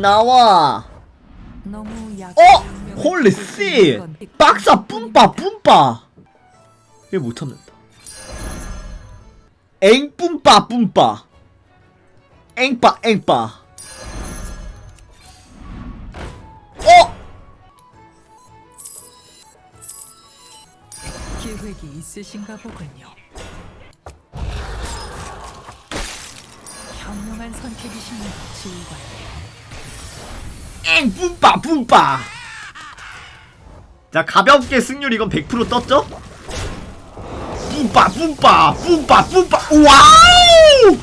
나와. 어? 홀리 씨 박사 뿜빠 뿜빠 얘 못 참는다 엥 뿜빠 뿜빠 엥빠 엥빠 어? 계획이 있으신가 보군요. 현명한 선택이시네요, 지휘관 님. 엥 뿜빠 뿜빠 자 가볍게 승률 이건 100% 떴죠? 뿜빠 뿜빠 뿜빠 뿜빠 와우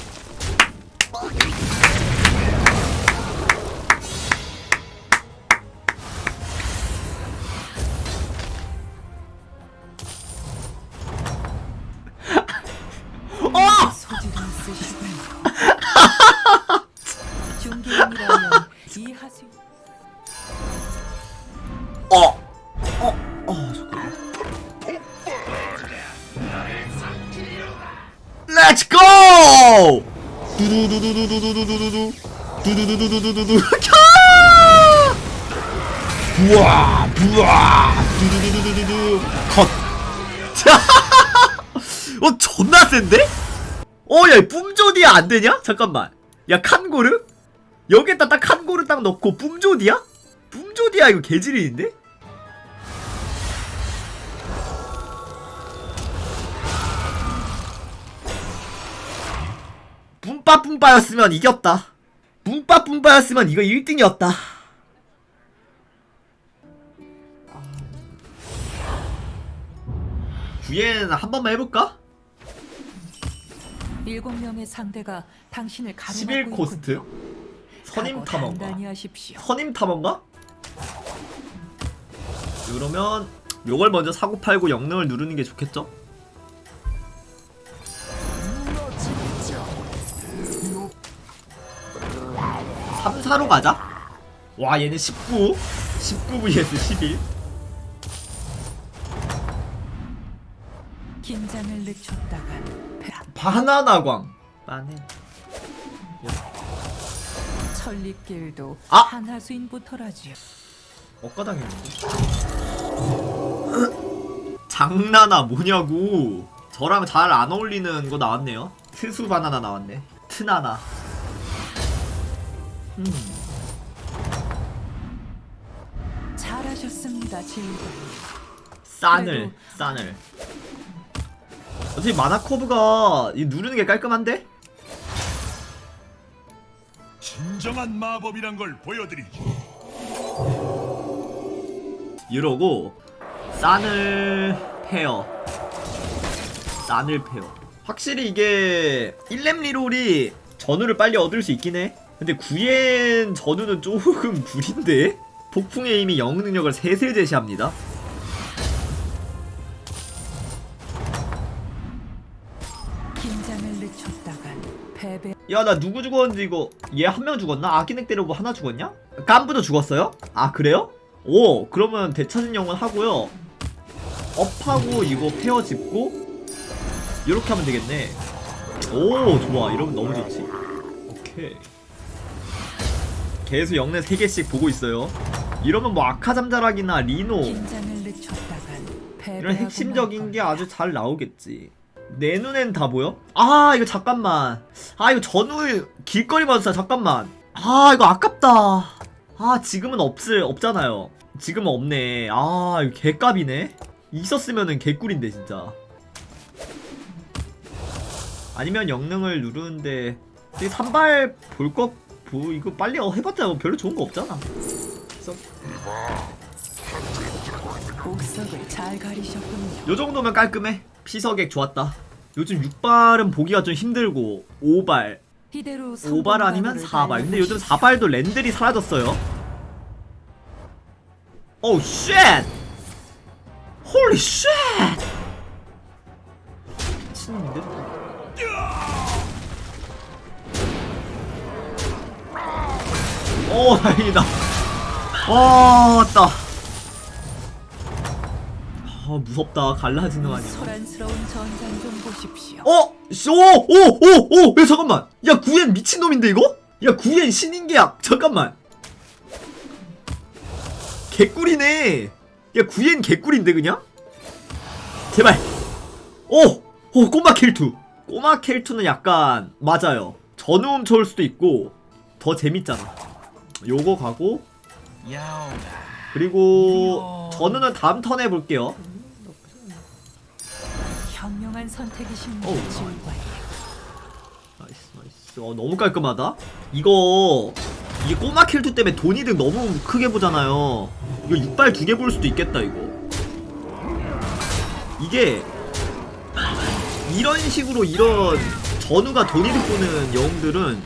어! 어! 어, 잠깐만. 렛츠 고! 두두두두두두두두두. 두 두두두두두두. 캬! 부아! 부아! 두두두두두두. 컷! 어, 존나 센데? 어, 야, 뿜조디야 안 되냐? 잠깐만. 야, 칸고르? 여기에다 딱 칸고르 딱 넣고 뿜조디야? 뿜조디야 이거 개질인데? 뿜빠뿜빠였으면 이겼다 뿜빠뿜빠였으면 이거 1등이었다 구엔 한 번만 해볼까? 일곱 명의 상대가 당신을 11 가로막고 코스트 있군요. 선임 탐험가 단단히 하십시오. 선임 탐험가? 그러면 요걸 먼저 사고 팔고 영능을 누르는 게 좋겠죠? 삼사로 가자. 와 얘는 19 19 vs 11 긴장을 늦췄다간 배- 바나나광. 빠네 천리길도 아! 한하수인부터라지요. 엇가당했는데? 장나나 뭐냐고. 저랑 잘 안 어울리는 거 나왔네요. 트수 바나나 나왔네. 트나나 음. 잘하셨습니다. 싼을 그래도- 싼을 어차피 마나 커브가 이 누르는 게 깔끔한데? 진정한 마법이란 걸 보여드리지. 이러고 싼을 페어 싼을 페어 확실히 이게 1렘 리롤이 전우를 빨리 얻을 수 있긴 해 근데 구엔 전우는 조금 구린데? 폭풍의 힘이 영웅 능력을 셋을 제시합니다. 야 나 누구 죽었는지 이거 얘 한 명 죽었나? 아기넥 때려 뭐 하나 죽었냐? 깐부도 죽었어요? 아 그래요? 오 그러면 되찾은 영혼 하고요 업하고 이거 페어 짚고 이렇게 하면 되겠네 오 좋아 이러면 너무 좋지 오케이 계속 영내 3개씩 보고 있어요 이러면 뭐 아카잠자락이나 리노. 이런 핵심적인 게 아주 잘 나오겠지. 내 눈엔 다 보여? 아 이거 잠깐만. 아 이거 전후 길거리 몬스터 잠깐만. 아 이거 아깝다. 아 지금은 없을 없잖아요. 지금은 없네. 아 이거 개값이네. 있었으면은 개꿀인데 진짜. 아니면 영능을 누르는데 이 산발 볼거 보 이거 빨리 어, 해봤자 뭐 별로 좋은 거 없잖아. 그래서 옥석을 잘 가리셨군요. 요 정도면 깔끔해. 피서객 좋았다. 요즘 6발은 보기가 좀 힘들고 5발, 이대로 5발 아니면 4발. 근데 요즘 4발도 랜들이 사라졌어요. 오우 쉣! 홀리 쉣! 미친놈인데? 오 다행이다. 와 왔다. 아 무섭다. 갈라지는 아니야. 소란스러운 전장 좀 보십시오. 어? 씨, 오! 오! 오! 오! 야 잠깐만 야 구엔 미친놈인데 이거? 야 구엔 신인계약 잠깐만 개꿀이네 야 구엔 개꿀인데 그냥? 제발 오! 오 꼬마 켈투 꼬마 켈투는 약간 맞아요 전우음 쳐올 수도 있고 더 재밌잖아 요거 가고 그리고 전우는 다음 턴에 볼게요. 현명한 선택이십니다. 어우. 나이스 나이스. 어 너무 깔끔하다. 이거 이게 꼬마 킬투 때문에 돈이득 너무 크게 보잖아요. 이거 6발 두 개 볼 수도 있겠다 이거. 이게 이런 식으로 이런 전우가 돈이득 보는 영웅들은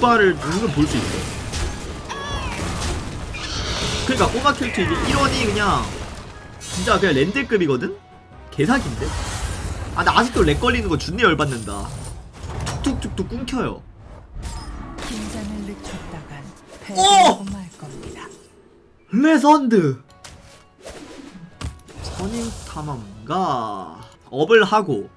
6발을 은근 볼 수 있어 그 러니까 꼬마 킬투 이게 1원이 그냥 진짜 그냥 랜드급이거든? 개사기인데? 아 나 아직도 렉 걸리는 거 준내 열받는다 툭툭툭툭 끊겨요. 긴장을 늦췄다간 어! 패배하고 말 겁니다. 레전드. 선임 탐험가 업을 하고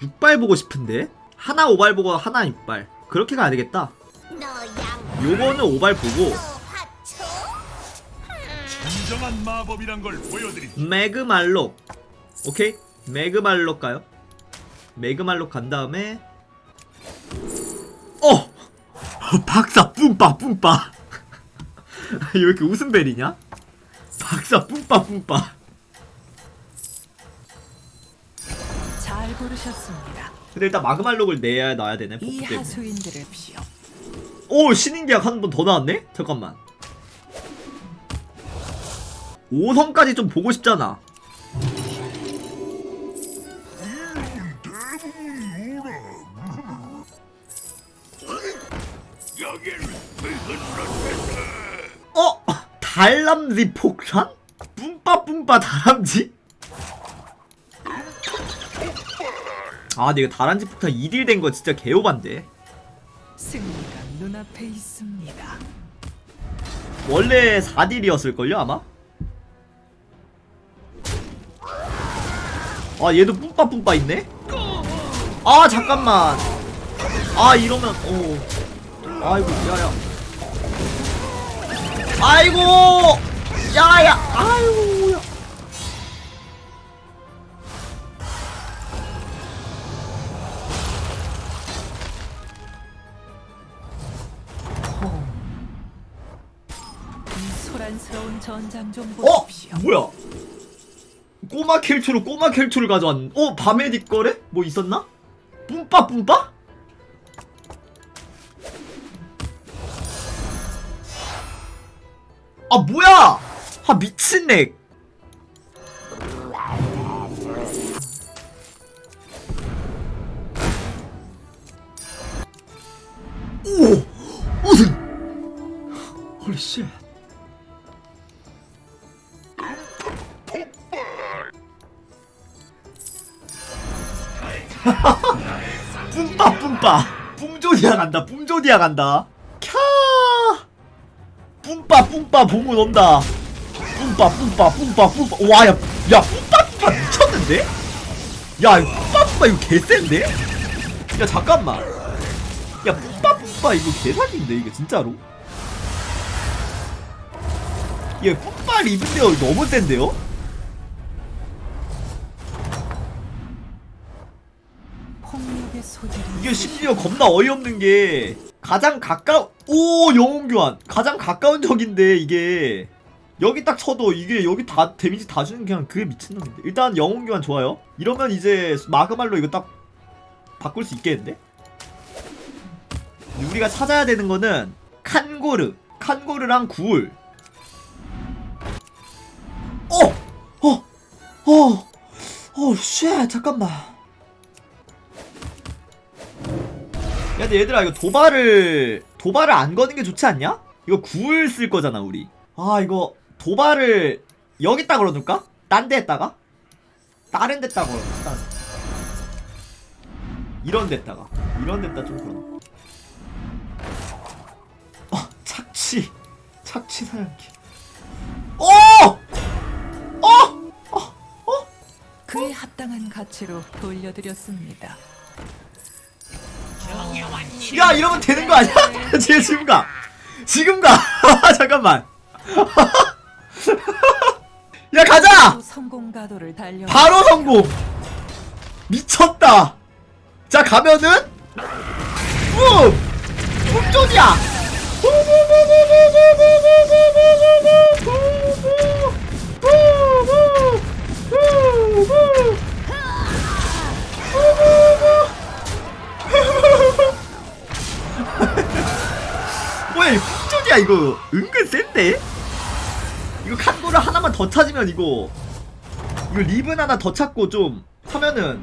6발 보고 싶은데 하나 5발 보고 하나 6발 그렇게 가야 되겠다. 요거는 5발 보고 진정한 마법이란 걸 보여드리죠. 매그말록 오케이 매그말록 가요. 매그말록 간 다음에 어 박사 뿜빠 뿜빠 왜 이렇게 웃음벨이냐? 박사 뿜빠 뿜빠 잘 고르셨습니다. 근데 일단 마그말록을 내야 놔야 되네 이 때문에 하수인들을시오. 오 신인 계약 한 번 더 나왔네? 잠깐만 5성까지 좀 보고 싶잖아 어? 달람쥐 폭탄? 뿜빠뿜빠 다람쥐? 아 근데 이거 다람쥐 폭탄 2딜 된 거 진짜 개오반데 승리가 눈앞에 있습니다. 원래 4딜이었을걸요 아마? 아 얘도 뿜빠뿜빠 있네? 아 잠깐만 아 이러면 오 아이고 야야 아이고 야야 아이고 야이 소란스러운 전장 좀 어? 보십시오. 뭐야 꼬마 켈투로 꼬마 켈투를 가져왔 어? 밤에 니 거래? 뭐 있었나? 뿜빠 뿜빠? 아 뭐야 아 미친네 오 우승 홀리 쉣 뿜빠 뿜빠 뿜조디아 간다 뿜조디아 간다 캬 뿜빠 뿜빠 보문 온다 뿜빠 뿜빠 뿜빠 뿜빠 와야 야 뿜빠 뿜빠 미쳤는데? 야 이거 뿜빠 뿜빠 이거 개센데? 야 잠깐만 야 뿜빠 뿜빠 이거 개사기인데 이거 진짜로? 얘 뿜빠 리븐데어 너무 센데요? 이 이게 심지어 겁나 어이없는 게 가장 가까운 오 영웅 교환 가장 가까운 적인데 이게 여기 딱 쳐도 이게 여기 다 데미지 다 주는 그냥 그게 미친놈인데 일단 영웅 교환 좋아요 이러면 이제 마그말로 이거 딱 바꿀 수 있겠는데 우리가 찾아야 되는 거는 칸고르 칸고르랑 구울 어! 어! 어! 어! 쉣 잠깐만 야 근데 얘들아 이거 도발을 도발을 안 거는 게 좋지 않냐? 이거 구을 쓸 거잖아 우리 아 이거 도발을 여기다 걸어둘까? 딴 데에다가? 다른 데다가 걸어둘까? 이런 데다가 이런 데다 좀 걸어놓고 어 착취 착취 사냥기 어! 어! 그에 합당한 가치로 돌려드렸습니다. 야 이러면 되는 거 아니야? 제 지금 가. 지금 가. 잠깐만. 야 가자! 바로 성공. 미쳤다. 자 가면은? 뿜 뿜조디야 뭐야 이 뿜조디야 이거 은근 센데 이거 칸고를 하나만 더 찾으면 이거 이거 리븐 하나 더 찾고 좀 하면은?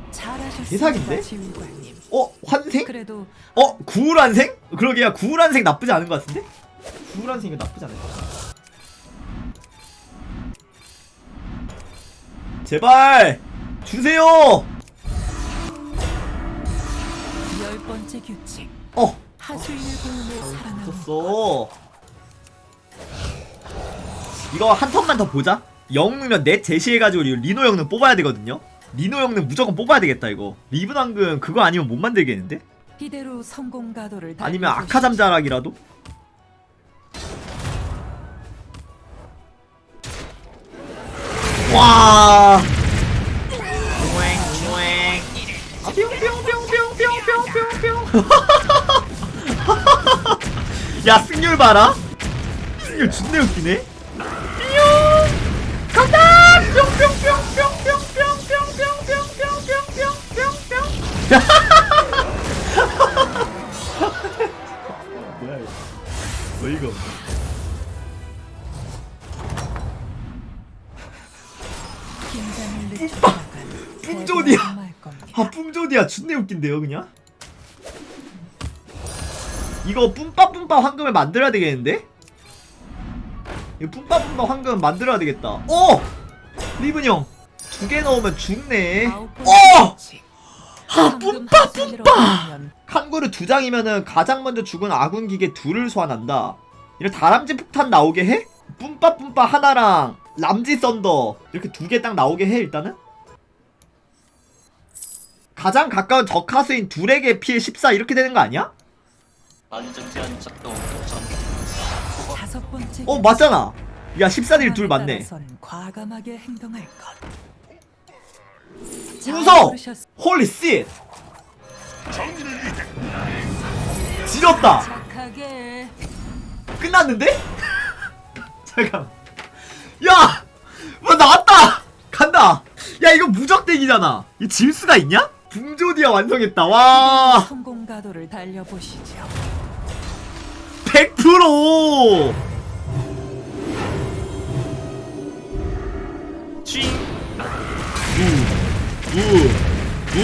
지휘관님. 어 환생? 그래도 어 구울환생? 그러게야 구울환생 나쁘지 않은 것 같은데? 구울환생이 나쁘지 않을 것 같아 제발 주세요 열 번째 규칙. 어 하수인을 고음에 살아남은 졌어 이거 한 턴만 더 보자 영웅이면 넷 제시해가지고 리노 영웅 뽑아야 되거든요 리노 영웅 무조건 뽑아야 되겠다 이거 리븐 황금 그거 아니면 못 만들겠는데? 이대로 성공 가도를 아니면 아카 잠자락이라도? 와. 아, 뿅뿅뿅뿅뿅뿅뿅뿅. 야 승률 봐라 승률 존나 웃기네 뿅 간다 뭐야 이거 어이가 없네 긴장을 늦추다간 뿜조디야. 아 뿜조디야 존나 웃긴데요 그냥 이거 뿜빠뿜빠 황금을 만들어야 되겠는데? 이거 뿜빠뿜빠 황금 만들어야 되겠다 어! 리븐 형두 개 넣으면 죽네 번째 어! 규칙. 하 황금 뿜빠 하수인으로 뿜빠 가면 칸구르 두 장이면은 가장 먼저 죽은 아군 기계 둘을 소환한다 이런 다람쥐 폭탄 나오게 해? 뿜빠뿜빠 하나랑 람지 썬더 이렇게 두 개 딱 나오게 해 일단은? 가장 가까운 적하수인 둘에게 피해 14 이렇게 되는 거 아니야? 안전제한 작동 전 다섯 번째 어 규칙. 맞잖아 야 14딜 둘 맞네 따라선 과감하게 행동할 것. 무서워! 고르셨- 홀리 씨 지렸다 착하게 끝났는데? 잠깐 야! 뭐 나왔다! 간다! 야 이거 무적덱이잖아 이거 질 수가 있냐? 붕조디아 완성했다 와 성공 가도를 달려보시죠. 100%! 쥐 우, 우, 우,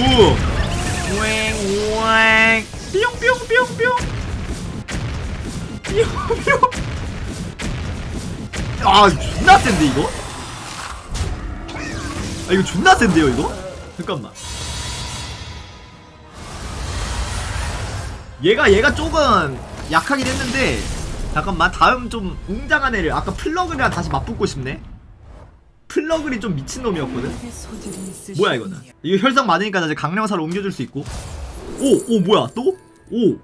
우앵, 우앵, 뿅뿅뿅뿅, 뿅뿅. 아, 존나 센데, 이거? 아, 이거 존나 센데요, 이거? 잠깐만. 얘가, 얘가 조금 약하긴 했는데, 잠깐만, 다음 좀 웅장한 애를, 아까 플러그랑 다시 맞붙고 싶네? 플러그리 좀 미친놈이었거든? 뭐야 이거는 이거 혈성 많으니까 나 이제 강령사로 옮겨줄 수 있고 오! 오 뭐야 또? 오!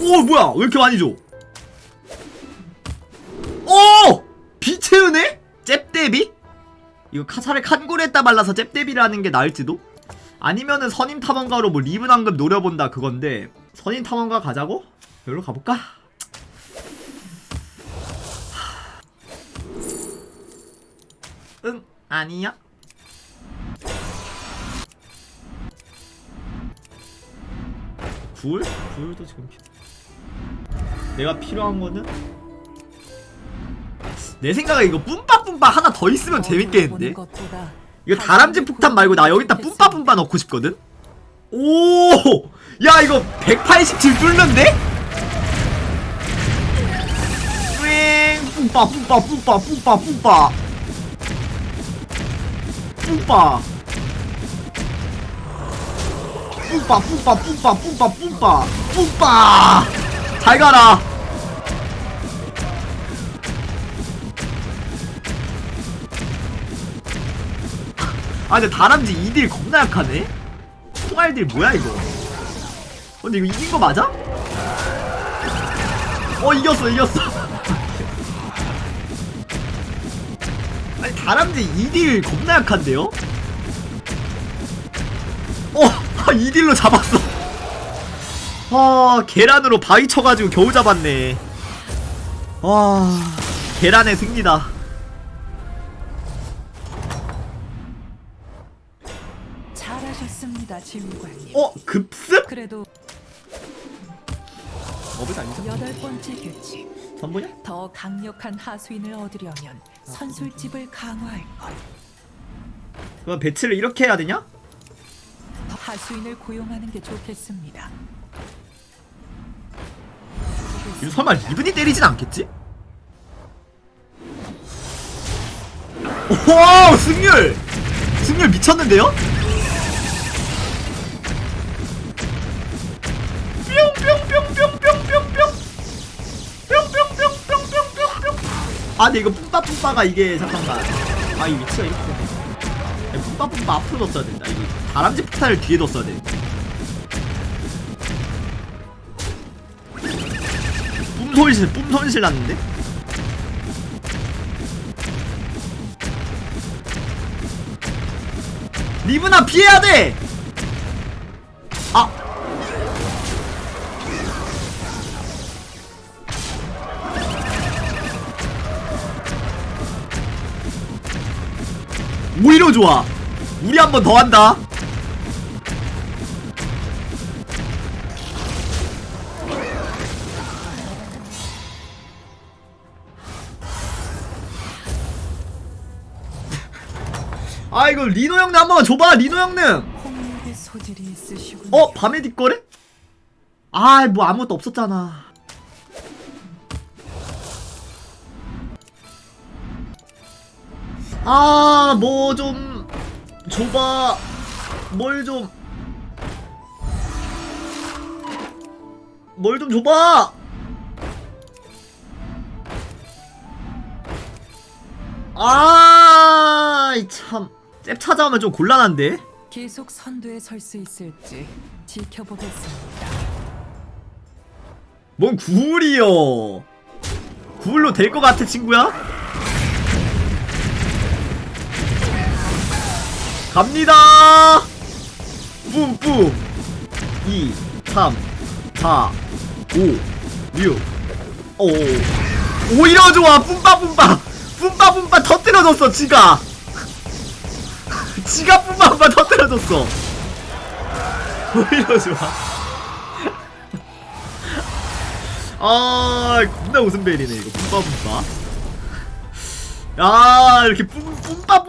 오 뭐야 왜 이렇게 많이 줘? 오! 은혜? 잽대비? 이거 카- 차라리 칸고레에다 발라서 잽대비를 하는 게 나을지도? 아니면은 선임 탐험가로 뭐 리븐 황금 노려본다 그건데 선임 탐험가 가자고? 여기로 가볼까? 응 아니야 굴? 굴도 지금 필요 내가 필요한 거는 내 생각에 이거 뿜빠뿜빠 하나 더 있으면 재밌겠는데 이거 다람쥐 폭탄 말고 나 여기다 뿜빠뿜빠 넣고 싶거든 오! 야 이거 187 뚫는데? 뿌잉 뿜빠 뿜빠 뿜빠 뿜빠 뿜빠 뿜빠. 뿜빠 뿜빠 뿜빠 뿜빠 뿜빠. 뿜빠. 잘 가라. 아 근데 다람쥐 2딜 겁나 약하네? 총알딜 뭐야 이거? 근데 이거 이긴 거 맞아? 어 이겼어 이겼어 다람쥐 2딜 겁나 약한데요? 어 2딜로 잡았어 아 계란으로 바위 쳐가지고 겨우 잡았네 와 계란의 승리다 잘하셨습니다. 어 급습? 그래도 어비가 아니죠? 여덟 번째 규칙. 선보냐? 더 강력한 하수인을 얻으려면 선술집을 강화할 것. 그럼 배치를 이렇게 해야 되냐? 더 하수인을 고용하는 게 좋겠습니다. 이거 설마 리븐이 때리진 않겠지? 오 승률! 승률 미쳤는데요? 아 근데 이거 뿜빠뿜빠가 이게 잠깐만 아이 위치가 이렇게 되네 뿜빠뿜빠 앞으로 뒀어야 된다 이거 다람쥐 폭탄을 뒤에 뒀어야 돼 뿜손실 뿜손실 났는데? 리브나 피해야 돼! 아! 오히려 좋아! 우리 한 번 더 한다! 아 이거 리노 형님 한 번만 줘봐 리노 형님. 어 밤에 뒷거래? 아뭐 아무것도 없었잖아 아 뭐 좀 줘봐. 뭘 좀. 뭘 좀 줘봐. 아 참. 잽 찾아오면 좀 곤란한데? 계속 선두에 설 수 있을지 지켜보겠습니다. 뭔 구울이요 구울로 될 것 같아 친구야 갑니다. 뿜뿜. 2 3 4 5 6 오. 오히려 좋아 뿜빠뿜빠. 뿜빠뿜빠. 터뜨려줬어 지가. 지가 뿜빠뿜빠 터뜨려줬어. 오히려 좋아 아 겁나 웃음 벨이네 이거. 뿜빠뿜빠. 야 이렇게 뿜 뿜빠